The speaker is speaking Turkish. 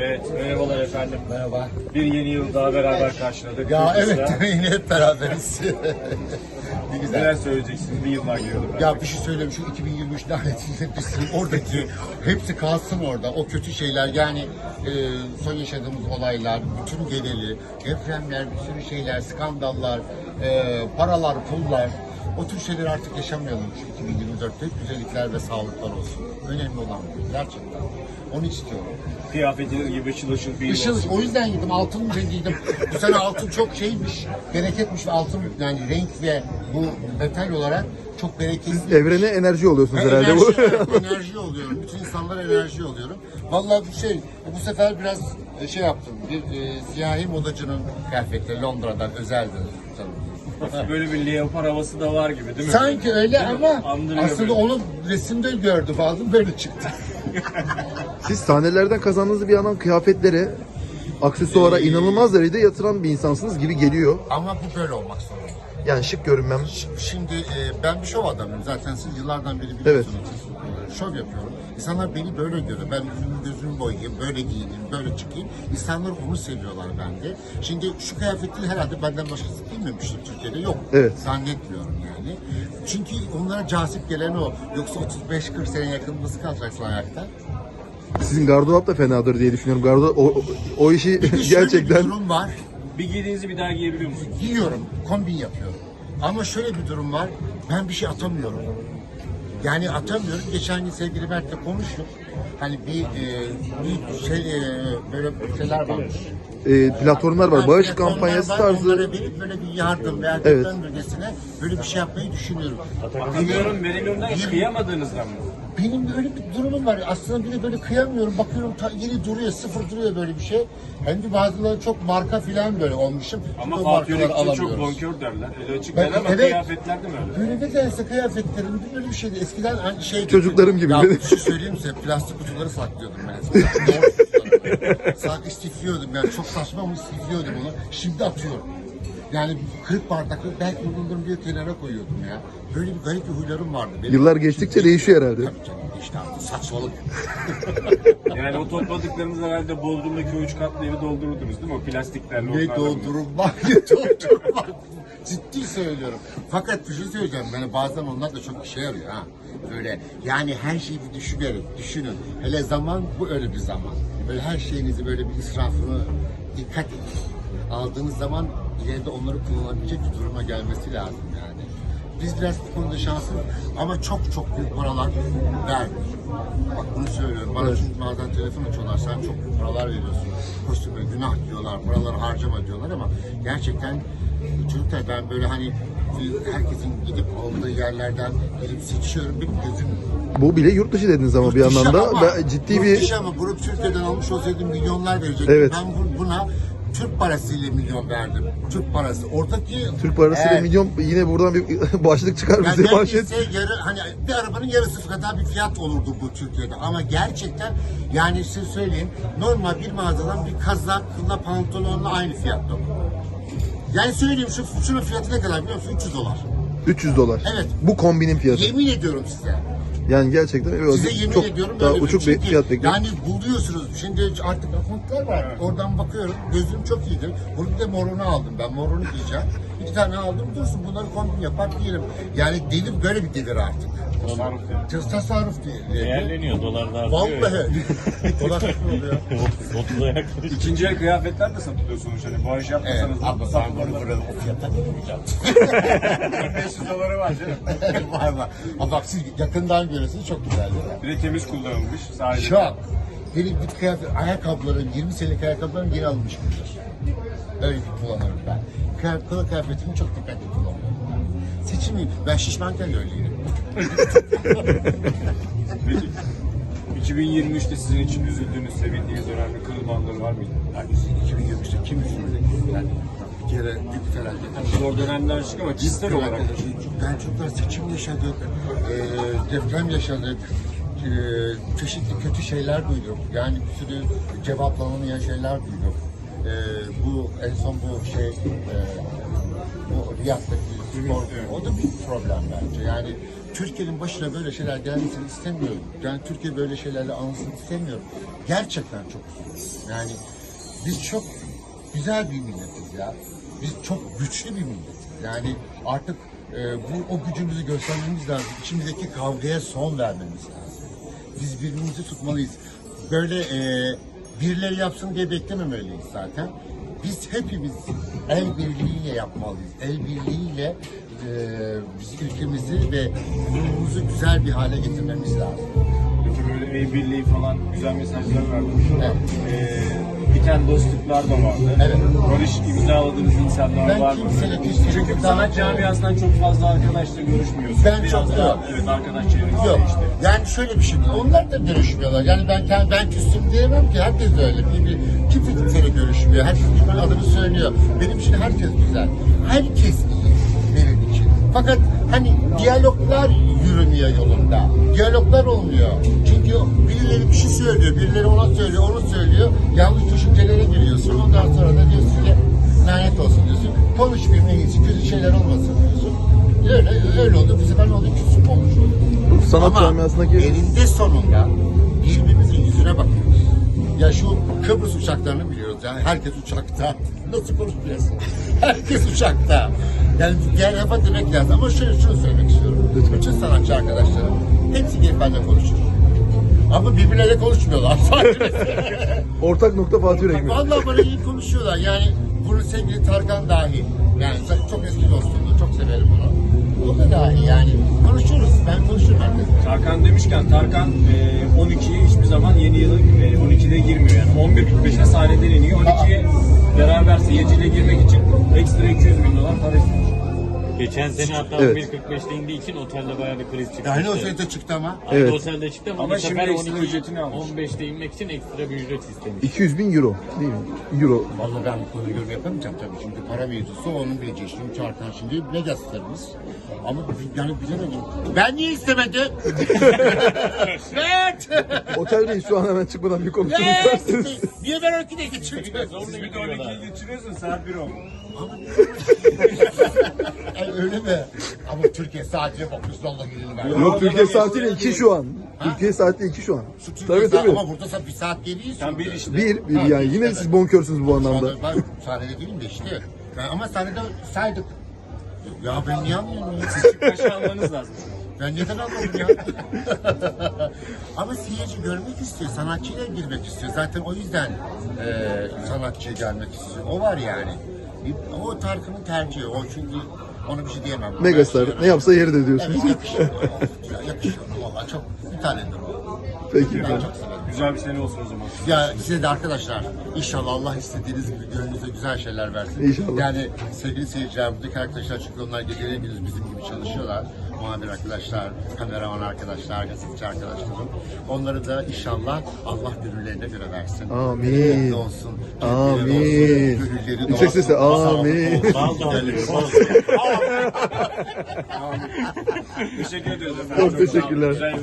Evet, merhabalar efendim. Merhaba. Bir yeni yıl daha beraber karşıladık. Ya evet yine hep beraberiz. ne güzel. Neler söyleyeceksiniz? Bir yıllar geliyordu. ben. Ya bir şey söyleyeyim şu 2023 lanetinde bitsin oradaki hepsi kalsın orada o kötü şeyler yani e, son yaşadığımız olaylar bütün geneli depremler bir sürü şeyler skandallar e, paralar pullar o tür şeyleri artık yaşamayalım şu 2024'te hep güzellikler ve sağlıklar olsun önemli olan bu gerçekten onu istiyorum. Kıyafetiniz gibi ışıl ışıl bir Işıl, o yüzden gittim altın giydim. Bu sene altın çok şeymiş, bereketmiş ve altın yani renk ve bu metal olarak çok bereketli. Evrene enerji oluyorsunuz Ben herhalde enerji, bu. evet, enerji oluyorum. Bütün insanlara enerji oluyorum. Vallahi bu şey, bu sefer biraz e, şey yaptım. Bir e, siyahi modacının kıyafetleri Londra'dan özeldi. tabii. Böyle bir leopar havası da var gibi değil mi? Sanki öyle Değil mi? ama Andırıyor aslında böyle. onu resimde gördü bazen böyle çıktı. Siz sahnelerden kazandığınız bir yandan kıyafetlere, aksesuara inanılmaz derecede yatıran bir insansınız gibi geliyor. Ama bu böyle olmak zorunda. Yani şık görünmem. Şimdi e, ben bir şov adamıyım zaten siz yıllardan beri biliyorsunuz. E, Şov yapıyorum. İnsanlar beni böyle görüyor. Ben yüzümü gözümü boyayayım, böyle giyineyim, böyle çıkayım. İnsanlar onu seviyorlar bende. Şimdi şu kıyafetleri herhalde benden başkası giymemiştir Türkiye'de. Yok. Evet. Zannetmiyorum yani. Çünkü onlara cazip gelen o. Yoksa 35-40 sene yakın nasıl kalacaksın ayakta? Sizin gardırop da fenadır diye düşünüyorum. Gardırop o, o, işi Bir de şöyle bir gerçekten durum var. Bir giydiğinizi bir daha giyebiliyor musunuz? giyiyorum, kombin yapıyorum. Ama şöyle bir durum var, ben bir şey atamıyorum. Yani atamıyorum. Geçen gün sevgili Mert'le konuştuk. Hani bir, e, bir şey, e, böyle şeyler varmış. e, platformlar var. Yani Bağış kampanyası var, tarzı. Onlara verip böyle bir yardım veya Evet. deprem bölgesine böyle bir şey yapmayı düşünüyorum. Atamıyorum verilmiyordan hiç kıyamadığınızdan mı? Benim böyle bir durumum var. Aslında bir de böyle kıyamıyorum. Bakıyorum ta, yeni duruyor, sıfır duruyor böyle bir şey. Hem de bazıları çok marka falan böyle olmuşum. Ama Fatih markaları Yörükçü çok bonkör derler. Öyle açık Ben- derler ama evet. kıyafetlerde mi öyle? Böyle nedense kıyafetlerim böyle bir şeydi. Eskiden hani şey... Çocuklarım gibi. Ya bir şey söyleyeyim size. Plastik kutuları saklıyordum ben eskiden. İstifliyordum yani. Çok saçma ama istifliyordum onu. Şimdi atıyorum. Yani kırık bardakları belki bulundum bir kenara koyuyordum ya. Böyle bir garip bir huylarım vardı. Benim. Yıllar geçtikçe değişiyor herhalde. Tabii canım işte artık saçmalık. Yani o topladıklarınız herhalde Bodrum'daki o üç katlı evi doldururdunuz değil mi? O plastiklerle. Ne onlarla. doldurulmak, ne doldurulmak. Ciddi söylüyorum. Fakat bir şey söyleyeceğim. Yani bazen onlar da çok işe yarıyor ha. Böyle yani her şeyi bir düşünerek, düşünün. Hele zaman bu öyle bir zaman. Böyle her şeyinizi böyle bir israfını dikkat edin. Aldığınız zaman ileride onları kullanabilecek bir duruma gelmesi lazım yani. Biz biraz bu konuda şanslıyız ama çok çok büyük paralar vermiyor. Bak bunu söylüyorum. Bana çünkü bazen telefon açıyorlar. Sen çok büyük paralar veriyorsun. Kostüme günah diyorlar. Paraları harcama diyorlar ama gerçekten çocuklar ben böyle hani herkesin gidip aldığı yerlerden gelip seçiyorum. Benim gözüm Bu bile yurt dışı dediniz ama bir Yurt dışı yandan da ama- Ben ciddi yurt bir dışı ama bunu Türkiye'den almış olsaydım milyonlar verecektim. Evet. Ben bu- buna Türk parasıyla milyon verdim. Türk parası. Oradaki Türk parasıyla Evet. milyon yine buradan bir başlık çıkar Yani bize manşet. neredeyse yarı hani bir arabanın yarısı kadar bir fiyat olurdu bu Türkiye'de. Ama gerçekten yani size söyleyeyim normal bir mağazadan bir kazakla pantolonla aynı fiyatta. Yani söyleyeyim şu şunun fiyatı ne kadar biliyor musun? 300 dolar. 300 dolar. Evet. Bu kombinin fiyatı. Yemin ediyorum size. Yani gerçekten evet, Size yemin çok ediyorum daha böyle uçuk bir Çünkü fiyat bekliyorum. Yani buluyorsunuz. Şimdi artık akontlar var. Oradan bakıyorum. Gözüm çok iyidir. Bunu bir de morunu aldım ben. Morunu giyeceğim. İki tane aldım. Dursun bunları kombin yapar giyerim. Yani delir böyle bir delir artık. Tasarruf yani. Tas- Tasarruf değil. Değerleniyor dolar da artıyor. Vallahi. Dolar kaç oluyor? 30'a yaklaşık. İkinci el kıyafetler de satılıyor sonuç. Hani bağış Evet. yapmasanız da Ama ben bunu burada o fiyata veremeyeceğim. 500 doları var canım. var var. Ama bak siz yakından görüyorsunuz çok güzel? Bir de temiz kullanılmış. Sadece. Çok. Benim bir kıyafet, ayakkabılarım, 20 senelik ayakkabılarım yeni alınmış. Öyle kullanırım ben. Kıyafet, kıyafetimi çok dikkatli kullanıyorum. Seçimim. Ben şişmanken de öyleydim. Peki 2023'te sizin için üzüldüğünüz, sevindiğiniz önemli kırılma anları var mıydı? Yani 2023'te kim üzülmedi? Yani bir kere büyük felaket. Zor dönemler çık ama cinsel olarak. Ben çoklar seçim yaşadık, e, deprem yaşadık, e, çeşitli kötü şeyler duyduk. Yani bir sürü cevaplanamayan şeyler duyduk. E, bu en son bu şey, e, bu Riyad'daki O da bir problem bence. Yani Türkiye'nin başına böyle şeyler gelmesini istemiyorum. Yani Türkiye böyle şeylerle anılsın istemiyorum. Gerçekten çok üzüldüm. Yani biz çok güzel bir milletiz ya. Biz çok güçlü bir milletiz. Yani artık e, bu o gücümüzü göstermemiz lazım. İçimizdeki kavgaya son vermemiz lazım. Biz birbirimizi tutmalıyız. Böyle e, birileri yapsın diye beklememeliyiz zaten. Biz hepimiz el birliğiyle yapmalıyız. El birliğiyle e, biz ülkemizi ve yolumuzu güzel bir hale getirmemiz lazım. Böyle el birliği falan güzel mesajlar verdiniz ama eee, biten dostluklar da vardı. Evet. Barış imzaladığınız insanlar Ben var mı? kimseyle Çünkü sanat camiasından çok fazla arkadaşla görüşmüyorsunuz. Ben Biraz çok- yok. evet, arkadaş çevresi Yok. işte. Yani şöyle bir şey. Onlar da görüşmüyorlar. Yani ben kend- ben küstüm diyemem ki. Herkes de öyle. Bir, bir, kimse kimseyle görüşmüyor. Herkes birbirinin adını söylüyor. Benim için herkes güzel. Herkes iyi. Fakat hani diyaloglar yürümüyor yolunda. Diyaloglar olmuyor. Çünkü birileri bir şey söylüyor. Birileri ona söylüyor, onu söylüyor. Yanlış düşüncelere giriyorsun. Ondan sonra da diyorsun ki lanet olsun diyorsun. Konuş birbirine gitsin. Kötü şeyler olmasın diyorsun. Öyle, öyle oldu. Bu sefer ne oldu? Küsüp olmuş oldu. Sanat Ama camiasındaki eninde sonunda birbirimizin yüzüne bakıyoruz. Ya şu Kıbrıs uçaklarını biliyoruz. Yani herkes uçakta. Nasıl konuşmuyorsun? Herkes uçakta. Yani diğer lafa demek lazım. Ama şöyle şunu söylemek istiyorum. Lütfen. Bütün sanatçı arkadaşlarım hepsi gelip benimle konuşur. Ama birbirleriyle konuşmuyorlar. ortak nokta Fatih Yürek mi? Vallahi bana iyi konuşuyorlar. Yani bunun sevgili Tarkan dahil. Yani çok eski dostumdu. Çok severim onu. O da dahil yani. Konuşuruz. Ben konuşurum herkesle. Tarkan demişken Tarkan eee 12'ye hiçbir zaman yeni yılı eee, 12'de girmiyor yani. 11.45'e sahneden iniyor. 12'ye beraber seyirciyle girmek için ekstra 200 bin dolar para istiyor. Geçen sene hatta Evet. 1.45'te indiği için otelde bayağı bir kriz çıktı. Yani o sırada çıktı ama. Aynı Evet. otelde çıktı ama, Ama bu sefer şimdi ekstra 12 ücretini almış. 15'te inmek için ekstra bir ücret istemiş. 200 bin euro değil mi? Euro. Vallahi ben bu konuyu yorum yapamayacağım tabii çünkü para mevzusu onun bileceği. Şimdi Çarkan şimdi megastarımız. Ama yani bilemedim. Ben niye istemedim? evet! Oteldeyiz şu an hemen çıkmadan bir konuşalım Evet! isterseniz. Niye ben öyküde geçirdim? Siz bir de 12'yi geçiriyorsun saat 1 oldu. Öyle mi? Ama Türkiye saatine bakıyorsun Allah gelini ver. Yok Türkiye saatiyle 2 şu an. Türkiye saatiyle 2 şu an. Şu Türkiye Tabii saat- tabii. Ama burada sa- bir saat geliyorsun. Sen bir işte. Bir, bir yani yine siz bonkörsünüz bu Şu anlamda. anda ben sahnede değilim de işte. Ben, ama sahnede saydık. Ya ben niye anlıyorum ya? Kaşı almanız lazım. Ben neden anladım ya? Ama seyirci görmek istiyor, sanatçıyla girmek istiyor. Zaten o yüzden eee sanatçıya gelmek istiyor. O var yani. Ama o Tarkan'ın tercihi. O çünkü ona bir şey diyemem. Megastar ne yapsa yeridir diyorsunuz. Evet yakışıyor. Yakışıyor. Valla çok bir tanedir o. Peki. Ben çok severim. Güzel bir sene olsun o zaman. Ya size de arkadaşlar inşallah Allah istediğiniz gibi gönlünüze güzel şeyler versin. İnşallah. Yani sevgili seyirciler buradaki arkadaşlar çünkü onlar geceleri gündüz bizim gibi çalışıyorlar. Muhabir arkadaşlar, kameraman arkadaşlar, gazeteci arkadaşlarım. Onları da inşallah Allah gönüllerine göre versin. Amin. Olsun. Amin. Gönülleri Yüksek sesle, amin. bal. Teşekkür ediyoruz efendim. Çok teşekkürler.